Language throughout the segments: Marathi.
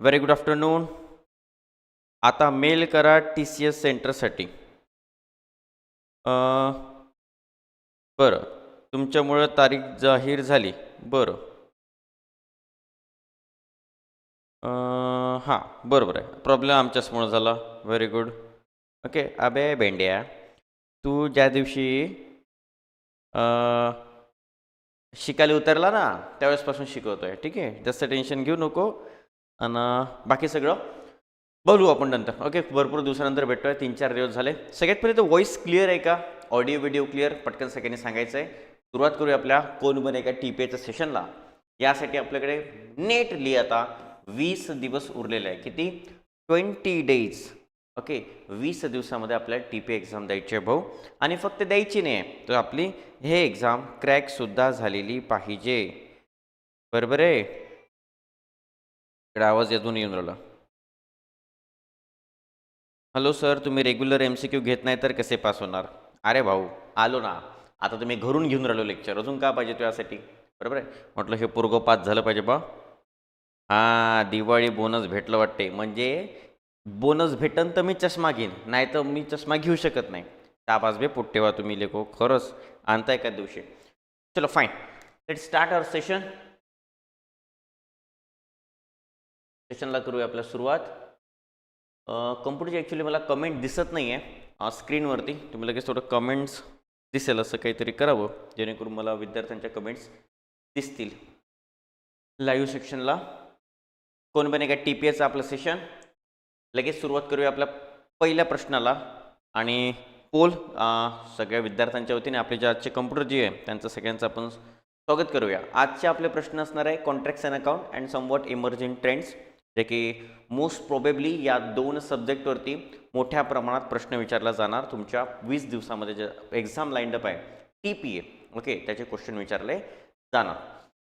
Very good afternoon आता मेल करा टी सी एस सेंटरसाठी बरं. तुमच्यामुळं तारीख जाहीर झाली. बरं. हां बरोबर आहे. प्रॉब्लेम आमच्याचमुळं झाला. व्हेरी गुड ओके अबे भेंड्या. तू ज्या दिवशी शिकायला उतरला ना त्यावेळेसपासून शिकवतोय. ठीक आहे? जास्त टेन्शन घेऊ नको. आणि बाकी सगळं? बोलू आपण नंतर. ओके भरपूर दिवसानंतर भेटतोय तीन चार दिवस झाले. सगळ्यात पहिले तर व्हॉईस क्लिअर आहे का? ऑडिओ व्हिडिओ क्लिअर पटकन सगळ्यांनी सांगायचं आहे सुरुवात करूया आपल्या कोण बने का टी पीएच्या सेशनला यासाठी आपल्याकडे नेटली आता. वीस दिवस उरलेले आहे. किती? ट्वेंटी डेज ओके वीस दिवसामध्ये आपल्याला टी पी एक्झाम द्यायची आहे भाऊ. आणि फक्त द्यायची नाही आहे. तर आपली हे एक्झाम क्रॅकसुद्धा झालेली पाहिजे. बरोबर आहे? इकडे आवाज येतून येऊन राहिला हॅलो सर तुम्ही रेग्युलर एम सी क्यू घेत नाही तर कसे पास होणार? अरे भाऊ आलो ना. आता तुम्ही घरून घेऊन राहिलो लेक्चर अजून का पाहिजे तुझ्यासाठी? बरोबर आहे. म्हटलं हे पोरगं पास झालं पाहिजे बा. हां दिवाळी बोनस भेटलं वाटते. म्हणजे बोनस भेटन तर मी चष्मा घेईन. नाही तर मी चष्मा घेऊ शकत नाही. तापास बे पोट ठेवा तुम्ही लेखो खरंच आणताय का दिवशी. चलो fine let start our session सेशनला करूया आपल्या सुरुवात. कम्प्युटरची ॲक्च्युली मला कमेंट दिसत नाही आहे स्क्रीनवरती तुम्ही लगेच थोडं कमेंट्स दिसेल असं काहीतरी करावं जेणेकरून मला विद्यार्थ्यांच्या कमेंट्स दिसतील. लाईव्ह सेक्शनला कोण बने का टी पी एचं आपलं सेशन लगेच सुरुवात करूया आपल्या पहिल्या प्रश्नाला. आणि पोल सगळ्या विद्यार्थ्यांच्या वतीने आपले जे आजचे कम्प्युटर जे आहे त्यांचं सगळ्यांचं आपण स्वागत करूया. आजचे आपले प्रश्न असणार आहे contracts and account and somewhat emerging trends जे की मोस्ट प्रोबेबली या दोन सब्जेक्टवरती मोठ्या प्रमाणात प्रश्न विचारला जाणार. तुमच्या वीस दिवसामध्ये जे exam lined up T P A okay त्याचे क्वेश्चन विचारले जाणार.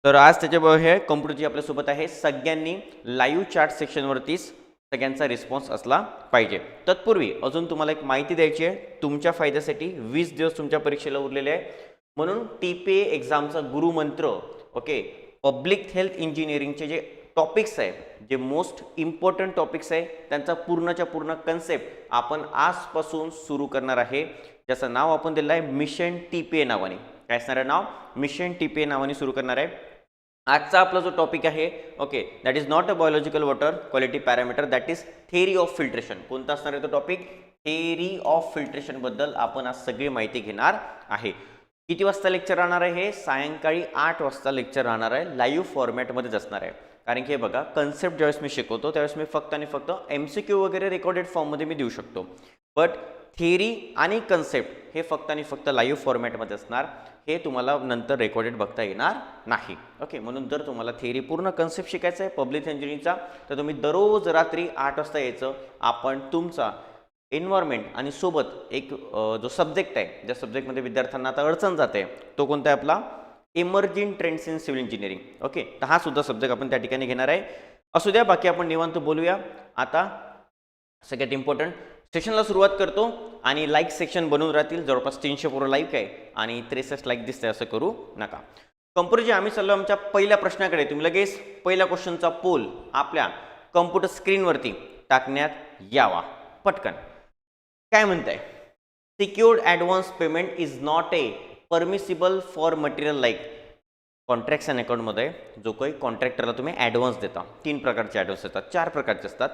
तर आज त्याच्या हे कम्प्युटरची आपल्यासोबत आहे सगळ्यांनी लाईव्ह चार्ट सेक्शनवरतीच सगळ्यांचा रिस्पॉन्स असला पाहिजे. तत्पूर्वी अजून तुम्हाला एक माहिती द्यायची आहे तुमच्या फायद्यासाठी वीस दिवस तुमच्या परीक्षेला उरलेले आहे. म्हणून टी पी ए एक्झामचा गुरुमंत्र ओके पब्लिक हेल्थ इंजिनिअरिंगचे जे टॉपिक्स आहे जे मोस्ट इम्पॉर्टंट टॉपिक्स आहे त्यांचा पूर्णच्या पूर्ण कन्सेप्ट आपण आजपासून सुरू करणार आहे. ज्याचं नाव आपण दिलं आहे मिशन टी पी ए नावाने. काय असणार आहे नाव? मिशन टी पी ए नावाने सुरू करणार आहे. आजचा आपला जो टॉपिक आहे okay that is not a biological water quality parameter that is theory of filtration कोणता असणार आहे तो टॉपिक थेरी ऑफ फिल्ट्रेशनबद्दल आपण आज सगळी माहिती घेणार आहे. किती वाजता लेक्चर राहणार आहे हे? सायंकाळी आठ वाजता लेक्चर राहणार आहे. लाईव्ह फॉर्मॅटमध्येच असणार आहे. कारण की हे बघा कन्सेप्ट ज्यावेळेस मी शिकवतो त्यावेळेस मी फक्त आणि फक्त एम सी क्यू वगैरे रेकॉर्डेड फॉर्ममध्ये मी देऊ शकतो. बट थिअरी आणि कन्सेप्ट हे फक्त आणि फक्त लाईव्ह फॉर्मॅटमध्ये असणार. हे तुम्हाला नंतर रेकॉर्डेड बघता येणार नाही. ओके म्हणून जर तुम्हाला थिअरी पूर्ण कन्सेप्ट शिकायचा आहे पब्लिक इंजिनिअरिंगचा तर तुम्ही दररोज रात्री आठ वाजता यायचं. आपण तुमचा एन्व्हायरमेंट आणि सोबत एक जो सब्जेक्ट आहे ज्या सब्जेक्टमध्ये विद्यार्थ्यांना आता अडचण जाते तो कोणता आहे आपला? Emerging trends in civil engineering okay तर हा सुद्धा सब्जेक्ट आपण त्या ठिकाणी घेणार आहे. असू द्या बाकी आपण निवांत बोलूया. आता सगळ्यात इम्पॉर्टंट सेशनला सुरुवात करतो आणि लाईक सेक्शन बनवून राहतील. जवळपास तीनशे पोरं लाईक आहे आणि त्रेसष्ट लाईक दिसते असं करू नका. कम्प्युटरचे आम्ही चाललो आमच्या पहिल्या प्रश्नाकडे तुम्ही लगेच पहिल्या क्वेश्चनचा पोल आपल्या कम्प्युटर स्क्रीनवरती टाकण्यात यावा. पटकन. काय म्हणताय? Secured advance payment is not a permissible for material like construction and अकाउंटमध्ये जो काही कॉन्ट्रॅक्टरला तुम्ही ॲडव्हान्स देता. तीन प्रकारचे ॲडव्हान्स देतात चार प्रकारचे असतात.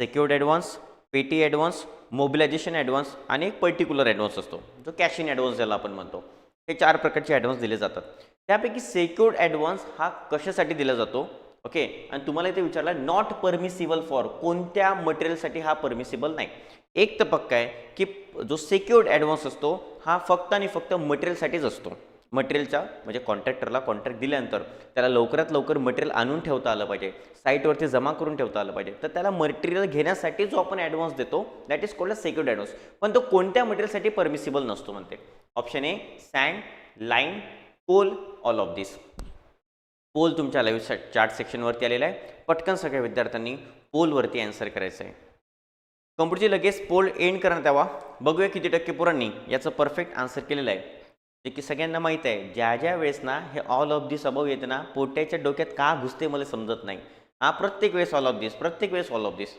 Secured advance petty advance mobilisation advance आणि एक पर्टिक्युलर ॲडव्हान्स असतो. जो कॅश इन ॲडव्हान्स ज्याला आपण म्हणतो. हे चार प्रकारचे ॲडव्हान्स दिले जातात. त्यापैकी सेक्युर्ड ॲडव्हान्स हा कशासाठी दिला जातो? ओके आणि तुम्हाला इथे विचारलं नॉट परमिसिबल फॉर कोणत्या मटेरियलसाठी हा परमिसिबल नाही? एक तर पक्का आहे की जो सेक्युर्ड ॲडव्हान्स असतो हा फक्त आणि फक्त मटेरियलसाठीच असतो. मटेरियलच्या म्हणजे कॉन्ट्रॅक्टरला कॉन्ट्रॅक्ट दिल्यानंतर त्याला लवकरात लवकर मटेरियल आणून ठेवता आलं पाहिजे. साईटवरती जमा करून ठेवता आलं पाहिजे. तर त्याला मटेरियल घेण्यासाठी जो आपण ॲडव्हान्स देतो that is called a secured advance पण तो कोणत्या मटेरियलसाठी परमिसिबल नसतो म्हणते. Option A sand lime coal all of this poll तुमच्या लाईव्ह चार्ट सेक्शनवरती आलेला आहे. पटकन सगळ्या विद्यार्थ्यांनी पोलवरती आन्सर करायचं आहे. कम्प्युटरची लगेच पोल एंड करण्यात यावा बघूया किती टक्के पोरांनी. याचं परफेक्ट आन्सर केलेलं आहे. जे की सगळ्यांना माहीत आहे ज्या ज्या वेळेस ना हे ऑल ऑफ दिस अबव येते ना पोट्याच्या डोक्यात का घुसते मला समजत नाही. हा प्रत्येक वेळेस ऑल ऑफ दिस प्रत्येक वेळेस ऑल ऑफ दिस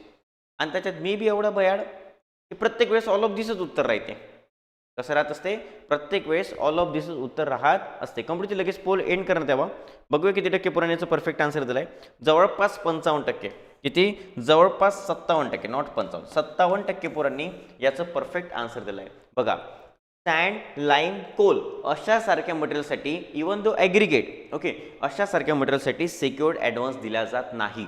आणि त्याच्यात मी बी एवढा बयाड की प्रत्येक वेळेस ऑल ऑफ दिसच उत्तर राहते. कसं राहत असते? प्रत्येक वेळेस ऑल ऑफ दिसच उत्तर राहत असते. कम्प्युटरची लगेच पोल एंड करण्यात यावा बघूया किती टक्के पुराण याचं परफेक्ट आन्सर दिलं आहे जवळपास पंचावन्न टक्के. किती? जवळपास सत्तावन्न टक्के नॉट पंचावन्न. सत्तावन्न टक्के पोरांनी याचं परफेक्ट आन्सर दिलं आहे बघा सँड लाईम कोल अशासारख्या मटेरियलसाठी इवन दो ॲग्रिगेट ओके अशासारख्या मटेरियलसाठी सेक्युर्ड ॲडव्हान्स दिला जात नाही.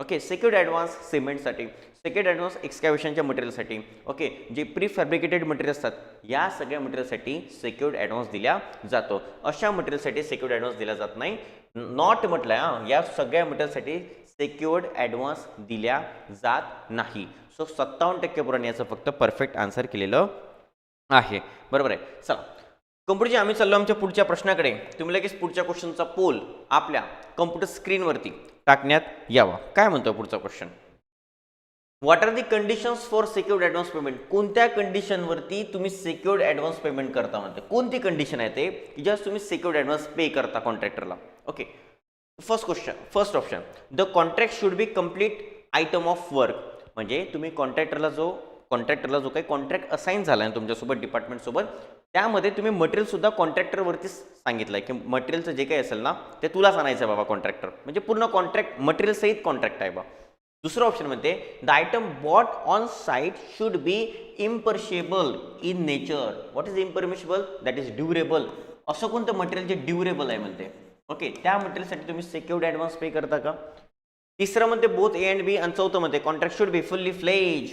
ओके सेक्युर्ड ॲडव्हान्स सिमेंटसाठी सेक्युर्ड ॲडव्हान्स एक्सकॅव्हेशनच्या मटेरियलसाठी ओके जे प्री फॅब्रिकेटेड मटेरियल असतात या सगळ्या मटेरियलसाठी सेक्युर्ड ॲडव्हान्स दिला जातो. अशा मटेरियलसाठी सेक्युर्ड ॲडव्हान्स दिला जात नाही. नॉट म्हटलं आहे हां या सगळ्या मटेरियलसाठी सेक्युर्ड ॲडव्हान्स दिल्या जात नाही. सो सत्तावन्न टक्के याचं फक्त परफेक्ट आन्सर केलेलं आहे. बरोबर आहे. चला. कम्प्युटरची आम्ही चाललो आमच्या पुढच्या प्रश्नाकडे. तुम्ही लगेच पुढच्या क्वेश्चनचा पोल आपल्या कम्प्युटर स्क्रीनवरती टाकण्यात यावा. काय म्हणतो पुढचा question what are the conditions for secured advance payment कोणत्या कंडिशनवरती तुम्ही सेक्युर्ड ॲडव्हान्स पेमेंट करता म्हणते? कोणती कंडिशन आहे ते? की ज्यास तुम्ही सेक्युर्ड ॲडव्हान्स पे करता कॉन्ट्रॅक्टरला okay first question first option the contract should be complete item of work म्हणजे तुम्ही कॉन्ट्रॅक्टरला जो कॉन्ट्रॅक्टरला जो काही कॉन्ट्रॅक्ट असाईन झाला आहे तुमच्यासोबत डिपार्टमेंटसोबत त्यामध्ये तुम्ही मटेरियलसुद्धा कॉन्ट्रॅक्टरवरतीच सांगितलं आहे की मटेरियलचं जे काही असेल ना ते तुलाच आणायचं आहे बाबा कॉन्ट्रॅक्टर म्हणजे पूर्ण कॉन्ट्रॅक्ट मटेरियल सहित कॉन्ट्रॅक्ट आहे बा. दुसरं ऑप्शनमध्ये the item bought on site should be imperishable in nature what is imperishable that is durable असं कोणतं मटेरियल जे ड्युरेबल आहे म्हणते? ओके त्या मटेरियलसाठी तुम्ही सेक्युर्ड ॲडव्हान्स पे करता का? तिसरं म्हणते बोथ ए अँड बी आणि चौथं म्हणते contract should be fully fledged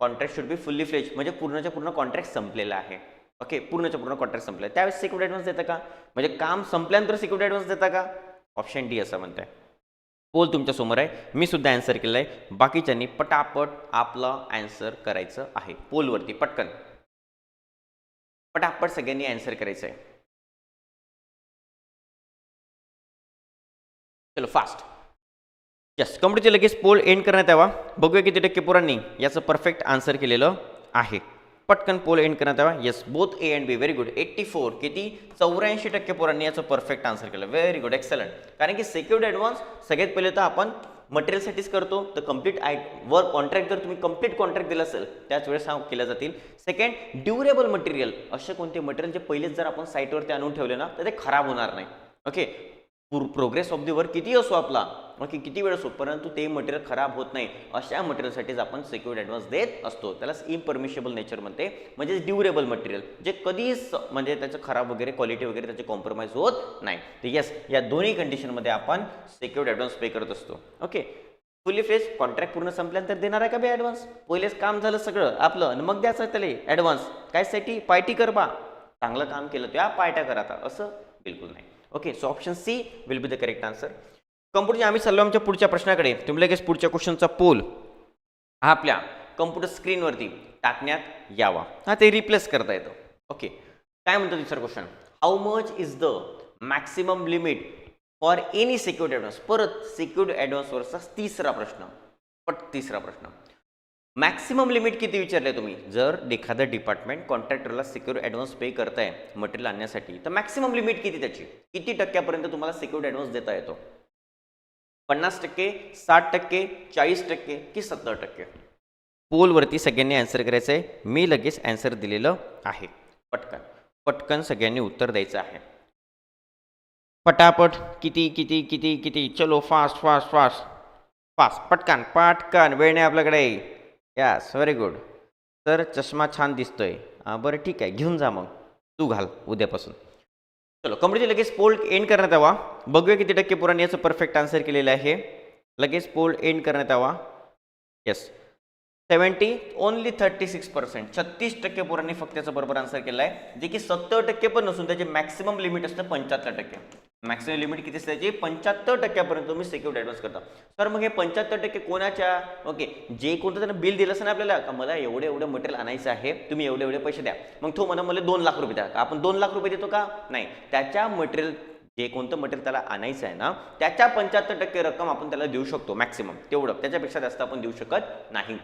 contract should be fully fledged म्हणजे पूर्णच्या पूर्ण कॉन्ट्रॅक्ट संपलेला आहे. ओके पूर्णच्या पूर्ण कॉन्ट्रॅक्ट संपलं आहे त्यावेळेस सिक्युरिटी ॲडव्हान्स देता का? म्हणजे काम संपल्यानंतर सिक्युरिटी ॲडव्हान्स देता का? ऑप्शन डी असं म्हणतंय. पोल तुमच्यासमोर आहे. मी सुद्धा ॲन्सर केलं आहे बाकीच्यांनी पटापट आपलं आन्सर करायचं आहे. पोलवरती पटकन. पटापट सगळ्यांनी आन्सर करायचं आहे. चलो फास्ट यस कम्प्युटरचे लगेच पोल एंड करण्यात यावा. बघूया किती टक्के पोरांनी याचं परफेक्ट आन्सर केलेलं आहे. पटकन पोल एंड करण्यात यावा. Yes both A and B very good eighty four किती? चौऱ्याऐंशी टक्के पोरांनी याचं परफेक्ट आन्सर केलं. व्हेरी गुड एक्सलंट कारण की सेक्युर्ड ॲडव्हान्स सगळ्यात पहिले तर आपण मटेरियलसाठीच करतो. तर कंप्लीट आय वर कॉन्ट्रॅक्ट जर तुम्ही कंप्लीट कॉन्ट्रॅक्ट दिला असेल त्याच वेळेस हा केल्या जातील. सेकंड ड्युरेबल मटेरियल असे कोणते मटेरियल जे पहिलेच जर आपण साईटवरती आणून ठेवले ना तर ते खराब होणार नाही. Okay progress of the work किती असो आपला? ओके किती वेळ असो? परंतु ते मटेरियल खराब होत नाही. अशा मटेरियलसाठीच आपण सेक्युर्ड ॲडव्हान्स देत असतो. त्याला इम्परमिशेबल नेचर म्हणते. म्हणजे ड्युरेबल मटेरियल जे कधीच म्हणजे त्याचं खराब वगैरे क्वालिटी वगैरे त्याचे कॉम्प्रोमाइज होत नाही. तर येस या दोन्ही कंडिशनमध्ये आपण सेक्युर्ड ॲडव्हान्स पे करत असतो. ओके? फुली फ्रेश कॉन्ट्रॅक्ट पूर्ण संपल्यानंतर देणार आहे का बे ॲडव्हान्स पहिलेच काम झालं सगळं आपलं. आणि मग द्यायचं त्याला ॲडव्हान्स काय साठी? पार्टी कर बा. चांगलं काम केलं त्या पार्ट्या करा आता. असं? बिलकुल नाही. Okay so option C will be the correct answer कम्प्युटरचे आम्ही चाललो आमच्या पुढच्या प्रश्नाकडे. तुम्ही लगेच पुढच्या क्वेश्चनचा पोल हा आपल्या कम्प्युटर स्क्रीनवरती टाकण्यात यावा. हा ते रिप्लेस करता येतं. ओके काय म्हणतो दुसरा question how much is the maximum limit for any security advance परत सिक्युरिटी ॲडव्हान्सवरचा तिसरा प्रश्न. पट तिसरा प्रश्न. मॅक्सिमम लिमिट किती विचारले तुम्ही? जर एखादं डिपार्टमेंट कॉन्ट्रॅक्टरला सिक्युअर ॲडव्हान्स पे करताय मटेरियल आणण्यासाठी तर मॅक्सिमम लिमिट किती त्याची? किती टक्क्यापर्यंत तुम्हाला सिक्युर ॲडव्हान्स देता येतो? पन्नास टक्के साठ टक्के चाळीस टक्के की सत्तर टक्के? पोलवरती सगळ्यांनी आन्सर करायचं आहे मी लगेच आन्सर दिलेलं आहे. पटकन. पटकन सगळ्यांनी उत्तर द्यायचं आहे. पटापट. किती किती किती किती? चलो फास्ट फास्ट फास्ट फास्ट पटकन पटकन. वेळ नाही आपल्याकडे. यस व्हेरी गुड तर चष्मा छान दिसतोय. बरं ठीक आहे. घेऊन जा मग. तू घाल उद्यापासून. चलो कम्प्युटरची लगेच पोल एंड करण्यात यावा. बघूया किती टक्के पुराण याचं परफेक्ट आन्सर केलेलं आहे. लगेच पोल एंड करण्यात यावा. Yes seventy only thirty six percent छत्तीस टक्के पोरांनी फक्त त्याचं बरोबर आन्सर केलं आहे जे की सत्तर टक्के पण नसून त्याचे मॅक्सिमम लिमिट असतं पंच्याहत्तर टक्के. मॅक्सिमम लिमिट किती असते पंच्याहत्तर टक्क्यापर्यंत तुम्ही सिक्युरिटी ॲडव्हान्स करता. सर मग हे पंच्याहत्तर टक्के कोणाच्या? ओके जे कोणतं त्यानं बिल दिलं असं ना आपल्याला का मला एवढं एवढं मटेरियल आणायचं आहे तुम्ही एवढे एवढे पैसे द्या. मग तो म्हणा मला दोन लाख रुपये द्या. का आपण दोन लाख रुपये देतो का? नाही. त्याच्या मटेरियल जे कोणतं मटेरियल त्याला आणायचं आहे ना त्याच्या पंच्याहत्तर टक्के रक्कम आपण त्याला देऊ शकतो मॅक्सिमम तेवढं. त्याच्यापेक्षा जास्त आपण देऊ शकत नाही.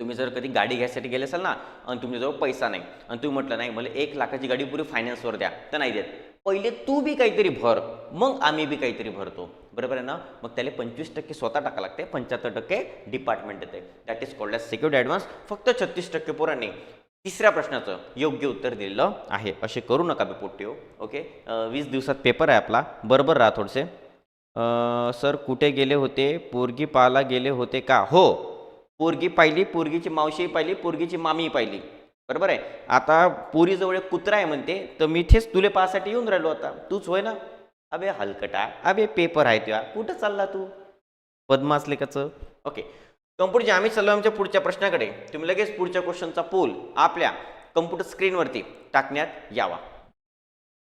तुम्ही जर कधी गाडी घ्यायसाठी गेले असाल ना आणि तुमच्याजवळ पैसा नाही आणि तुम्ही म्हटलं नाही मला एक लाखाची गाडी पुरी फायनान्सवर द्या तर नाही देत. पहिले तू बी काहीतरी भर मग आम्ही बी काहीतरी भरतो. बरोबर आहे ना? मग त्याला पंचवीस टक्के स्वतः टाका लागते पंच्याहत्तर टक्के डिपार्टमेंट देते that is called as security advance फक्त छत्तीस टक्के पोरांनी. तिसऱ्या प्रश्नाचं योग्य उत्तर दिलेलं आहे. असे करू नका बे पोट्टीओ ओके? वीस दिवसात पेपर आहे आपला. बरोबर राहा थोडसे. सर कुठे गेले होते? पोरगी पाहायला गेले होते का? हो. पोरगी पाहिली पोरगीची मावशी पाहिली पोरगीची मामी पाहिली. बरोबर आहे? आता पोरीजवळ एक कुत्रा आहे म्हणते तर मी इथेच तुले पाहासाठी येऊन राहिलो आता. तूच होय ना? अबे हलकटा अबे पेपर आहे तुया. कुठं चालला तू? बदमास लेखाचं ओके. कम्प्युटरचे आम्ही चाललो आमच्या पुढच्या प्रश्नाकडे. तुम्ही लगेच पुढच्या क्वेश्चनचा पोल आपल्या कम्प्युटर स्क्रीनवरती टाकण्यात यावा.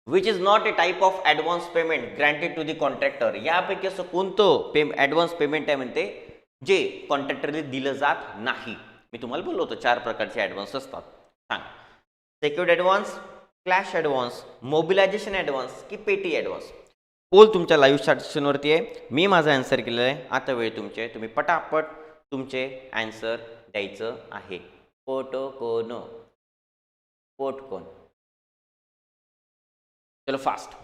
Which is not a type of advance payment granted to the contractor यापैकी असं कोणतं पे ॲडव्हान्स पेमेंट आहे म्हणते? जे कॉन्ट्रॅक्टरने दिलं जात नाही. मी तुम्हाला बोललो होतो चार प्रकारचे ॲडव्हान्स असतात. सांग. Secured advance clash advance mobilisation advance की पेटी ॲडव्हान्स पोल तुमच्या लाईव्ह सेशनवरती आहे. मी माझा ॲन्सर केलेला आहे. आता वेळ तुमचे तुम्ही पटापट तुमचे ॲन्सर द्यायचं आहे. पोट कोण पोट कोण चलो फास्ट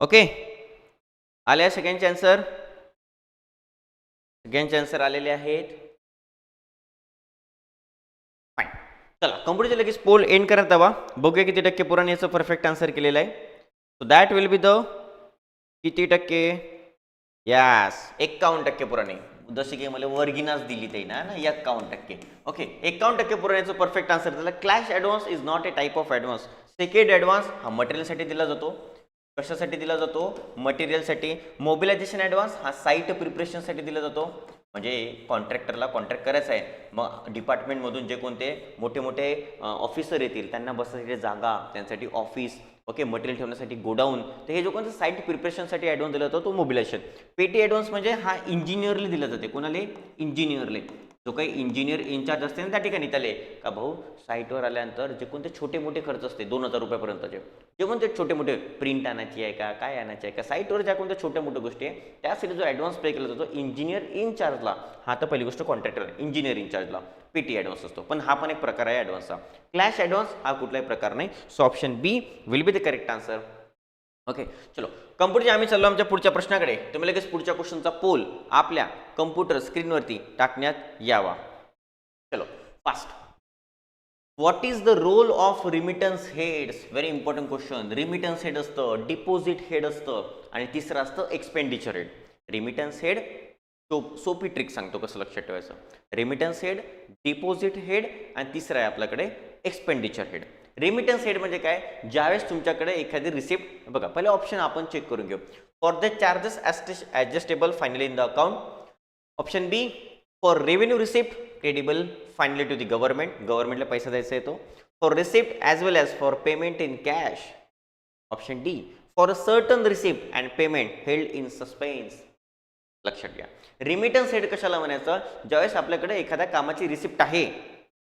ओके आले सगळ्यांचे आन्सर सगळ्यांचे आन्सर आलेले आहेत. फाईन चला कम्प्युटरचे लगेच पोल एंड करत हवा बघूया किती टक्के पुराण याचं परफेक्ट आन्सर केलेलं आहे. So that will be the किती टक्के? यास एक्कावन्न टक्के पुराणे जशी की मला वर्गिनाच दिली ते ना ना एक्कावन्न टक्के. ओके एक्कावन्न टक्के पुराण्याचं परफेक्ट आन्सर दिला cash advance is not a type of advance second advance हा मटेरियलसाठी दिला जातो. कशासाठी दिला जातो? मटेरियलसाठी मोबिलायझेशन ॲडव्हान्स हा साईट प्रिपरेशनसाठी दिला जातो. म्हणजे कॉन्ट्रॅक्टरला कॉन्ट्रॅक्ट करायचा आहे. मग डिपार्टमेंटमधून जे कोणते मोठे मोठे ऑफिसर येतील त्यांना बसण्यासाठी जागा त्यांसाठी ऑफिस ओके मटेरियल ठेवण्यासाठी गोडाऊन तर हे जो कोणतं साईट प्रिपरेशनसाठी ॲडव्हान्स दिला जातो तो मोबिलायझेशन पेटी ॲडव्हान्स म्हणजे हा इंजिनियरली दिला जाते. कोणाले? इंजिनियरले जो काही इंजिनियर इन्चार्ज असते ना त्या ठिकाणी त्याले का भाऊ साईटवर आल्यानंतर जे कोणते छोटे मोठे खर्च असते दोन हजार रुपयापर्यंतचे जे कोणते छोटे मोठे प्रिंट आणायची आहे का काय आणायची आहे का साईटवर ज्या कोणत्या छोट्या मोठ्या गोष्टी आहे त्यासाठी जो ॲडव्हान्स पे केला जातो इंजिनियर इनचार्जला हा तर पहिली गोष्ट कॉन्ट्रॅक्टर इंजिनियर इन्चार्जला पी टी ॲडव्हान्स असतो. पण हा पण एक प्रकार आहे ॲडव्हान्सचा क्लॅश ॲडव्हान्स हा कुठलाही प्रकार नाही. So option B will be the correct answer okay चलो. कम्प्युटरच्या आम्ही चाललो आमच्या पुढच्या प्रश्नाकडे. तुम्ही लगेच पुढच्या क्वेश्चनचा पोल आपल्या कम्प्युटर स्क्रीनवरती टाकण्यात यावा. चलो fast what is the role of remittance heads very important question remittance head असतं डिपॉझिट हेड असतं आणि तिसरं असतं एक्सपेंडिचर हेड रिमिटन्स हेड सोप सोपी ट्रिक सांगतो कसं लक्षात ठेवायचं. रिमिटन्स हेड डिपॉझिट हेड आणि तिसरं आहे आपल्याकडे एक्सपेंडिचर हेड रेमिटन्स हेड म्हणजे काय? ज्यावेळेस तुमच्याकडे एखादी रिसिप्ट बघा पहिले ऑप्शन आपण चेक करून घेऊ. For the charges adjustable finally in the account option B for revenue receipt credible finally to the government गव्हर्नमेंटला पैसा द्यायचा येतो for receipt as well as for payment in cash option D for a certain receipt and payment held in suspense लक्षात घ्या. रिमिटन्स हेड कशाला म्हणायचं? ज्यावेळेस आपल्याकडे एखाद्या कामाची रिसिप्ट आहे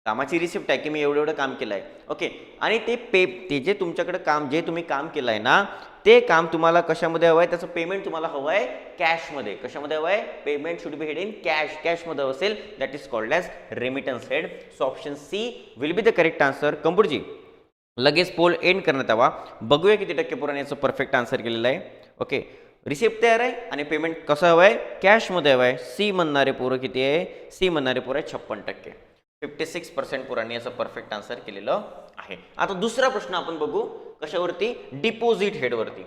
कामाची रिसिप्ट आहे की मी एवढं एवढं काम केलं आहे ओके आणि ते पे ते जे तुमच्याकडे काम जे तुम्ही काम केलं आहे ना ते काम तुम्हाला कशामध्ये हवं आहे त्याचं पेमेंट तुम्हाला हवं आहे कॅशमध्ये कशामध्ये हवं आहे payment should be head in cash कॅशमध्ये असेल that is called as remittance head so option C will be the correct answer कम्प्युटरजी लगेच पोल एंड करण्यात यावा. बघूया किती टक्के पुराने याचं परफेक्ट आन्सर केलेलं आहे. ओके रिसिप्ट तयार आहे आणि पेमेंट कसं हवं आहे कॅशमध्ये हवं आहे सी म्हणणारे पोरं किती आहे? सी म्हणणारे पोरं आहे छप्पन टक्के. फिफ्टी सिक्स पर्सेंट पोरांनी याचं परफेक्ट आन्सर केलेलं आहे. आता दुसरा प्रश्न आपण बघू कशावरती? डिपॉझिट हेडवरती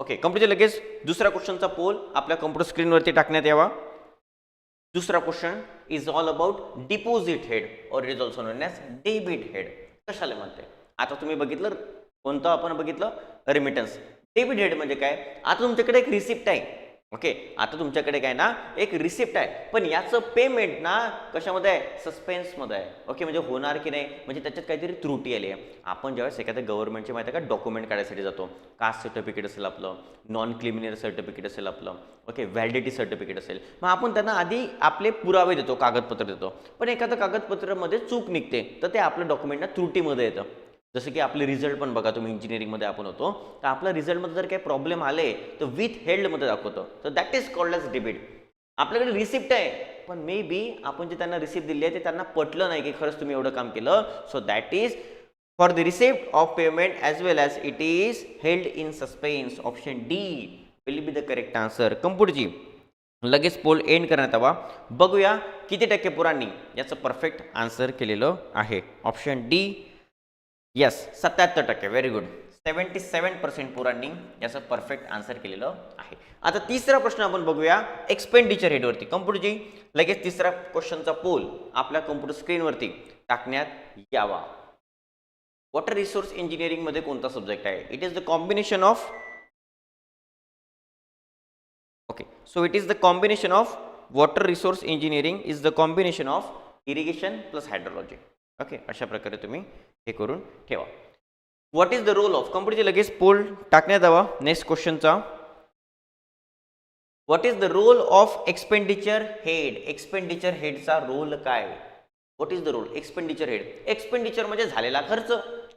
ओके कम्प्युटर लगेच. दुसऱ्या क्वेश्चनचा पोल आपल्या कम्प्युटर स्क्रीनवरती टाकण्यात यावा. दुसरा question is all about deposit head or it is also known as debit head कशाला म्हणते? आता तुम्ही बघितलं कोणतं आपण बघितलं? रिमिटन्स डेबिट हेड म्हणजे काय? आता तुमच्याकडे एक रिसिप्ट आहे. ओके आता तुमच्याकडे काय ना एक रिसिप्ट आहे. पण याचं पेमेंट ना कशामध्ये आहे? सस्पेन्समध्ये आहे. ओके म्हणजे होणार की नाही? म्हणजे त्याच्यात काहीतरी त्रुटी आली आहे. आपण ज्यावेळेस एखाद्या गव्हर्नमेंटचे माहिती आहे का डॉक्युमेंट काढायसाठी जातो. कास्ट सर्टिफिकेट असेल आपलं नॉन क्रिमिनल सर्टिफिकेट असेल आपलं. ओके व्हॅलिडिटी सर्टिफिकेट असेल. मग आपण त्यांना आधी आपले पुरावे देतो कागदपत्र देतो. पण एखादं कागदपत्रामध्ये चूक निघते तर ते आपल्या डॉक्युमेंटना त्रुटीमध्ये येतं. जसं की आपले रिझल्ट पण बघा तुम्ही इंजिनिअरिंगमध्ये आपण होतो. तर आपल्या रिझल्टमध्ये जर काही प्रॉब्लेम आले तर विथ हेल्डमध्ये दाखवतो. तर that is called as debit आपल्याकडे रिसिप्ट आहे. पण मे बी आपण जे त्यांना रिसिप्ट दिली आहे ते त्यांना पटलं नाही की खरंच तुम्ही एवढं काम केलं. So that is for the receipt of payment as well as it is held in suspense option D will be the correct answer कम्प्युटरची लगेच पोल एंड करण्यात हवा बघूया किती टक्के पुरांनी याचं परफेक्ट आन्सर केलेलं आहे. ऑप्शन डी येस सत्याहत्तर टक्के. Very good seventy seven percent पुरांनी याचं परफेक्ट आन्सर केलेलं आहे. आता तिसरा प्रश्न आपण बघूया. एक्सपेंडिचर हेडवरती कम्प्युटरची लगेच तिसरा क्वेश्चनचा पोल आपल्या कम्प्युटर स्क्रीनवरती टाकण्यात यावा. वॉटर रिसोर्स इंजिनिअरिंगमध्ये कोणता सब्जेक्ट आहे? It is the combination of okay so it is the combination of water resource engineering is the combination of irrigation plus hydrology okay अशा प्रकारे तुम्ही हे करून ठेवा. What is the role of कंपनीचे लगेच पोल टाकण्यात यावा next क्वेश्चनचा what is the role of expenditure head expenditure हेडचा role काय? What is the role expenditure head expenditure म्हणजे झालेला खर्च.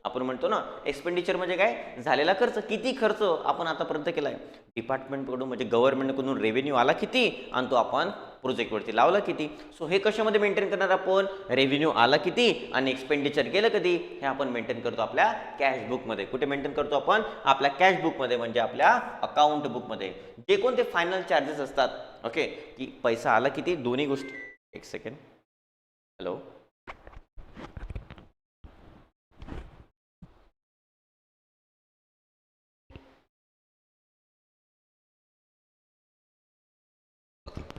आपण म्हणतो ना एक्सपेंडिचर म्हणजे काय? झालेला खर्च. किती खर्च आपण आतापर्यंत आहे डिपार्टमेंटकडून म्हणजे गव्हर्नमेंटकडून रेव्हेन्यू आला किती? आणि तो आपण प्रोजेक्टवरती लावला किती? सो हे कशामध्ये मेंटेन करणार आपण? रेव्हेन्यू आला किती? आणि एक्सपेंडिचर केलं कधी? हे आपण मेंटेन करतो आपल्या कॅश बुकमध्ये कुठे मेंटेन करतो आपण? आपल्या कॅश बुकमध्ये म्हणजे आपल्या अकाउंट बुकमध्ये जे कोणते फायनल चार्जेस असतात ओके की पैसा आला किती? दोन्ही गोष्टी. एक सेकंड हॅलो.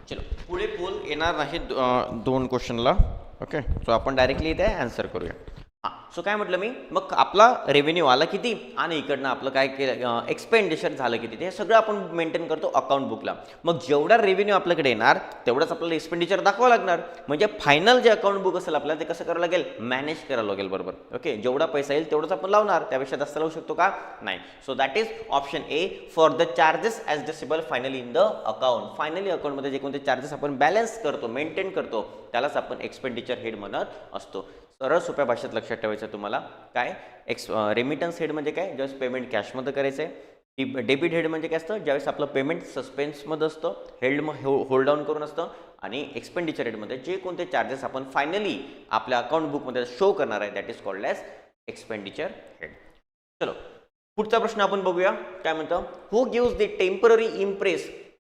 चलो. पुढे पोल येणार नाही दोन क्वेश्चनला ओके सो आपण डायरेक्टली इथे आन्सर करूया. सो काय म्हटलं मी? मग आपला रेव्हेन्यू आला किती? आणि इकडनं आपलं काय केलं एक्सपेंडिचर झालं किती? ते सगळं आपण मेंटेन करतो अकाउंट बुकला मग जेवढा रेव्हेन्यू आपल्याकडे येणार तेवढाच आपल्याला एक्सपेंडिचर दाखवावं लागणार. म्हणजे फायनल जे अकाउंट बुक असेल आपल्याला ते कसं करावं लागेल? मॅनेज करावं लागेल बरोबर. ओके जेवढा पैसा येईल तेवढंच आपण लावणार. त्यापेक्षा जास्त लावू शकतो का? नाही. So that is option A for the charges adjustable finally in the account finally अकाउंटमध्ये जे कोणते चार्जेस आपण बॅलन्स करतो मेंटेन करतो त्यालाच आपण एक्सपेंडिचर हेड म्हणत असतो. सरळ सोप्या भाषेत लक्षात ठेवायचं आहे तुम्हाला. काय? एक्स रेमिटन्स हेड म्हणजे काय? ज्यावेळेस पेमेंट कॅशमध्ये करायचं आहे डेबिट हेड म्हणजे काय असतं? ज्यावेळेस आपलं पेमेंट सस्पेन्समध्ये असतं हेल्ड होल्ड डाऊन करून असतं आणि एक्सपेंडिचर हेडमध्ये जे कोणते चार्जेस आपण फायनली आपल्या अकाउंट बुकमध्ये शो करणार आहे that is called as expenditure head चलो पुढचा प्रश्न आपण बघूया. काय म्हणतं? Who gives the temporary imprest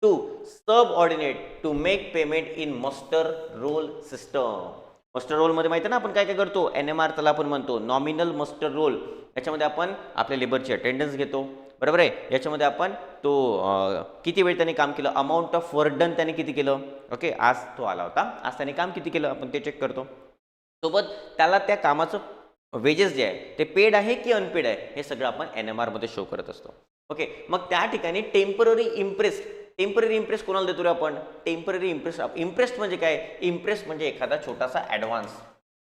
to subordinate to make payment in muster roll system muster रोलमध्ये माहिती आहे ना आपण काय काय करतो? एन एम आर त्याला आपण म्हणतो नॉमिनल मस्टर रोल याच्यामध्ये आपण आपल्या लेबरची अटेंडन्स घेतो. बरोबर आहे? याच्यामध्ये आपण तो किती वेळ त्याने काम केलं? अमाऊंट ऑफ वर्डन त्याने किती केलं? ओके आज तो आला होता. आज त्याने काम किती केलं? आपण ते चेक करतो. सोबत त्याला त्या कामाचं वेजेस जे आहे ते पेड आहे की अनपेड आहे? हे सगळं आपण एन एम आरमध्ये शो करत असतो. ओके मग त्या ठिकाणी टेंपररी इम्प्रेस टेंपररी इम्प्रेस कोणाला देतो रे आपण? टेंपररी इम्प्रेस इम्प्रेस म्हणजे काय? इम्प्रेस म्हणजे एखादा छोटासा ॲडव्हान्स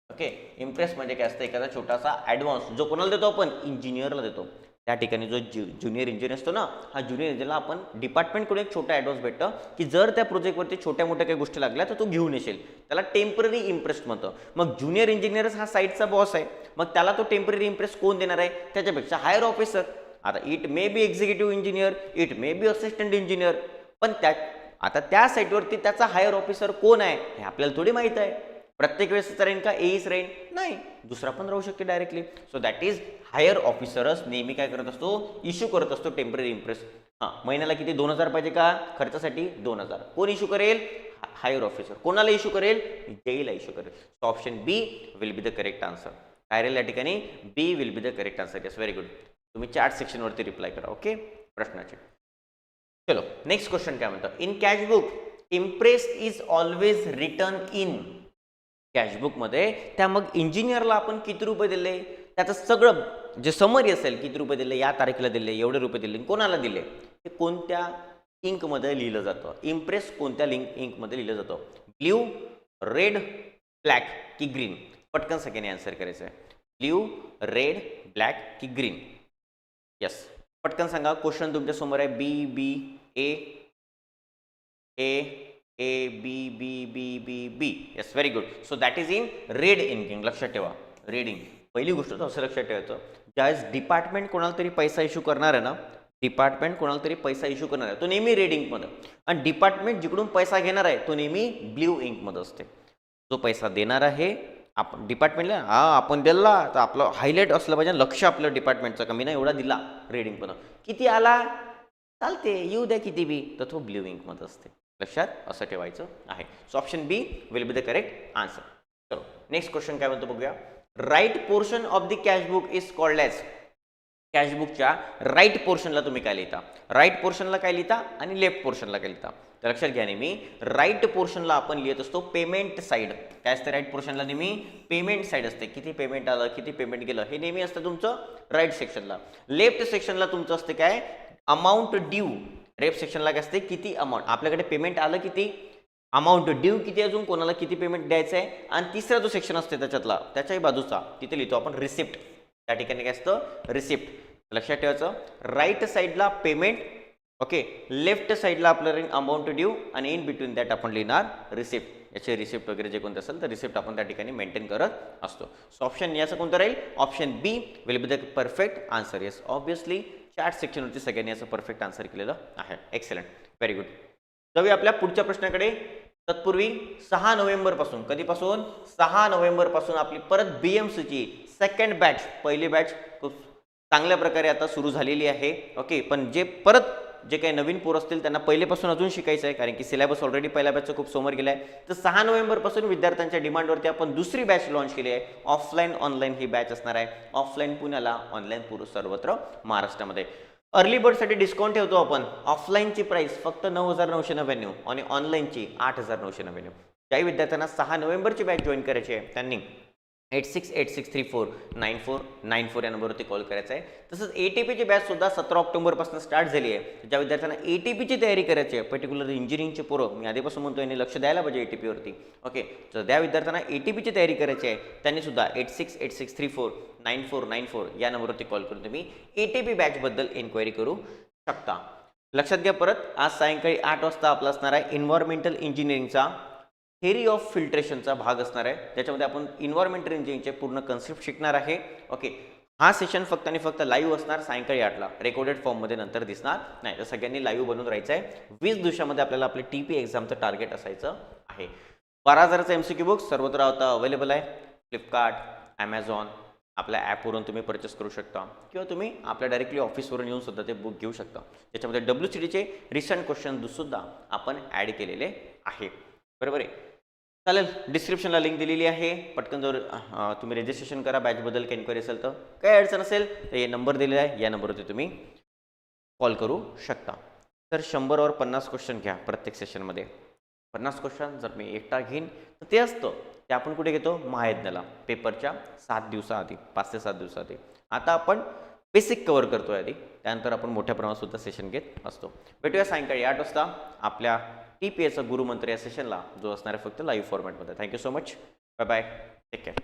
ओके इम्प्रेस म्हणजे काय असतं? एखादा छोटासा ॲडव्हान्स जो कोणाला देतो आपण? इंजिनियरला देतो. त्या ठिकाणी जो ज्यु ज्युनियर इंजिनियर असतो ना हा ज्युनियर इंजिनियरला आपण डिपार्टमेंटकडून एक छोटा ॲडव्हान्स भेटतं की जर त्या प्रोजेक्टवरती छोट्या मोठ्या काही गोष्टी लागल्या तर तो घेऊन येशील. त्याला टेंपररी इम्प्रेस म्हणतं. मग ज्युनियर इंजिनियरच हा साईटचा बॉस आहे. मग त्याला तो टेंपररी इम्प्रेस कोण देणार आहे? त्याच्यापेक्षा हायर ऑफिसर आता it may be executive engineer it may be assistant engineer पण त्या आता त्या साईटवरती त्याचा हायर ऑफिसर कोण आहे हे आपल्याला थोडी माहीत आहे. प्रत्येक वेळेस राहीन का एईच राहीन नाही. दुसरा पण राहू शकते directly so that is higher ऑफिसरच नेहमी काय करत असतो? इश्यू करत असतो टेंपररी इम्प्रेस हां महिन्याला किती? दोन हजार पाहिजे का? खर्चासाठी दोन हजार. कोण इश्यू करेल? हायर ऑफिसर कोणाला इश्यू करेल? जेईला इश्यू करेल. So option B will be the correct answer काय राहील या ठिकाणी? B will be the correct answer yes very good तुम्ही चार्ट सेक्शनवरती रिप्लाय करा ओके प्रश्नाचे. चलो नेक्स्ट क्वेश्चन काय म्हणतो in cashbook imprest is always return in कॅशबुकमध्ये त्या मग इंजिनियरला आपण किती रुपये दिले? त्याचं सगळं जे समरी असेल किती रुपये दिले? या तारखेला दिले एवढे रुपये दिले कोणाला दिले? ते कोणत्या इंकमध्ये लिहिलं जातं? इम्प्रेस कोणत्या लिंक इंकमध्ये लिहिलं जातं? ब्ल्यू रेड ब्लॅक की ग्रीन पटकन सगळ्यांनी आन्सर करायचं आहे ब्ल्यू रेड ब्लॅक की ग्रीन यस पटकन सांगा क्वेश्चन तुमच्यासमोर आहे B B A A A B B B B B yes very good so that is in red inking लक्षात ठेवा. रेडिंग पहिली गोष्ट तर असं लक्षात ठेवायचं ज्यावेळेस डिपार्टमेंट कोणाला तरी पैसा इश्यू करणार आहे ना डिपार्टमेंट कोणाला तरी पैसा इश्यू करणार आहे तो नेहमी रेड इंकमध्ये आणि डिपार्टमेंट जिकडून पैसा घेणार आहे तो नेहमी ब्ल्यू इंकमध्ये असते. जो पैसा देणार आहे आप डिपार्टमेंटला हा आपण दिला तर आपलं हायलाईट असलं पाहिजे लक्ष आपलं डिपार्टमेंटचं कमी नाही एवढा दिला रेडिंग पण. किती आला? चालते येऊ द्या किती बी. तर तो ब्ल्यू इंकमध्ये असते. लक्षात? असं ठेवायचं आहे. So option B will be the correct answer चलो नेक्स्ट क्वेश्चन काय म्हणतो बघूया? Right portion of the cashbook is called as कॅशबुकच्या right पोर्शनला तुम्ही काय लिहिता? राईट पोर्शनला काय लिहिता आणि लेफ्ट पोर्शनला काय लिहिता? तर लक्षात घ्या नेहमी राईट पोर्शनला आपण लिहित असतो पेमेंट साईड काय असतं राईट पोर्शनला नेहमी? पेमेंट साईड असते. किती पेमेंट आलं किती पेमेंट गेलं हे नेहमी असतं तुमचं राईट सेक्शनला लेफ्ट सेक्शनला तुमचं असते काय? अमाऊंट ड्यू रेप सेक्शनला काय असते? किती अमाऊंट आपल्याकडे पेमेंट आलं किती? अमाऊंट ड्यू किती अजून? कोणाला किती पेमेंट द्यायचं आहे? आणि तिसरा जो सेक्शन असते त्याच्यातला त्याच्याही बाजूचा तिथे लिहितो आपण रिसिप्ट त्या ठिकाणी काय असतं? रिसिप्ट लक्षात ठेवायचं. राईट साईडला पेमेंट ओके लेफ्ट साईडला आपलं अमाऊंट ड्यू आणि इन बिटवीन दॅट आपण लिहिणार रिसिप्ट याचे रिसिप्ट वगैरे जे कोणते असेल तर रिसिप्ट आपण त्या ठिकाणी मेंटेन करत असतो. सो ऑप्शन याचं कोणतं राहील? Option B will be the perfect answer yes obviously chat सेक्शनवरती सगळ्यांनी याचं परफेक्ट आन्सर केलेलं आहे. एक्सलंट व्हेरी गुड जाऊया आपल्या पुढच्या प्रश्नाकडे. तत्पूर्वी सहा नोव्हेंबरपासून कधीपासून? सहा नोव्हेंबरपासून आपली परत बी एम सीची सेकंड बॅच पहिली बॅच खूप चांगल्या प्रकारे आता सुरू झालेली आहे. ओके पण जे परत जे काही नवीन पोर असतील त्यांना पहिलेपासून अजून शिकायचं आहे कारण की सिलेबस ऑलरेडी पहिल्या बॅचचं खूप समोर गेला आहे तर सहा नोव्हेंबरपासून विद्यार्थ्यांच्या डिमांडवरती आपण दुसरी बॅच लॉन्च केली आहे. ऑफलाईन ऑनलाईन ही बॅच असणार आहे. ऑफलाईन पुण्याला ऑनलाईन पूर्ण सर्वत्र महाराष्ट्रामध्ये. अर्ली बर्डसाठी डिस्काउंट ठेवतो आपण. ऑफलाईनची प्राईस फक्त नऊ हजार नऊशे नव्याण्णव आणि ऑनलाईनची आठ हजार नऊशे नव्याण्णव. ज्याही विद्यार्थ्यांना सहा नोव्हेंबरची बॅच जॉईन करायची आहे त्यांनी eight six eight six three four nine four nine four या नंबरवरती कॉल करायचा आहे तसंच ए टी पीची बॅच सुद्धा सतरा ऑक्टोबरपासून स्टार्ट झाली आहे. ज्या विद्यार्थ्यांना ए टी पीची तयारी करायची आहे पर्टिक्युलर इंजिनिअरिंगचे पोरं मी आधीपासून म्हणतो यांनी लक्ष द्यायला पाहिजे ए टी पीवरती ओके तर त्या विद्यार्थ्यांना ए टी पीची तयारी करायची आहे त्यांनी सुद्धा eight six eight six three four nine four nine four या नंबरवरती कॉल करून तुम्ही ए टी पी बॅचबद्दल एन्क्वायरी करू शकता. लक्षात घ्या परत आज सायंकाळी आठ वाजता आपला असणार आहे इन्व्हायरमेंटल इंजिनिअरिंगचा थेरी ऑफ फिल्ट्रेशनचा भाग असणार आहे. ज्याच्यामध्ये आपण इन्व्हायरमेंटल इंजिनिअरिंगचे पूर्ण कन्सेप्ट शिकणार आहे. ओके हा सेशन फक्त आणि फक्त लाईव्ह असणार सायंकाळी आठला. रेकॉर्डेड फॉर्ममध्ये नंतर दिसणार नाही. तर सगळ्यांनी लाईव्ह बनवून राहायचं आहे वीस दिवसामध्ये आपल्याला आपले टी पी एक्झामचं टार्गेट असायचं आहे. बारा हजाराचं एम सी क्यू बुक सर्वत्र आता अवेलेबल आहे. फ्लिपकार्ट ॲमेझॉन आपल्या ॲपवरून तुम्ही परचेस करू शकता. किंवा तुम्ही आपल्या डायरेक्टली ऑफिसवरून येऊन सुद्धा ते बुक घेऊ शकता. त्याच्यामध्ये डब्ल्यू सी डीचे रिसेंट क्वेश्चन सुद्धा आपण ॲड केलेले आहे. बरोबर आहे? चालेल डिस्क्रिप्शनला लिंक दिलेली आहे. पटकन जर तुम्ही रजिस्ट्रेशन करा बॅचबद्दल काही एन्क्वायरी असेल तर. काही अडचण असेल तर हे नंबर दिलेला आहे या नंबरवरती तुम्ही कॉल करू शकता. तर शंभरवर पन्नास क्वेश्चन घ्या प्रत्येक सेशनमध्ये पन्नास क्वेश्चन जर मी एकटा घेईन तर ते असतं. ते आपण कुठे घेतो? महायज्ञाला. पेपरच्या सात दिवसाआधी पाच ते सात दिवसाआधी. आता आपण बेसिक कवर करतो आधी. त्यानंतर आपण मोठ्या प्रमाणात सुद्धा सेशन घेत असतो. भेटूया सायंकाळी आठ वाजता आपल्या टी पी एचा गुरुमंत्र या सेशनला जो असणार आहे फक्त लाईव्ह फॉर्मॅटमध्ये thank you so much bye bye take care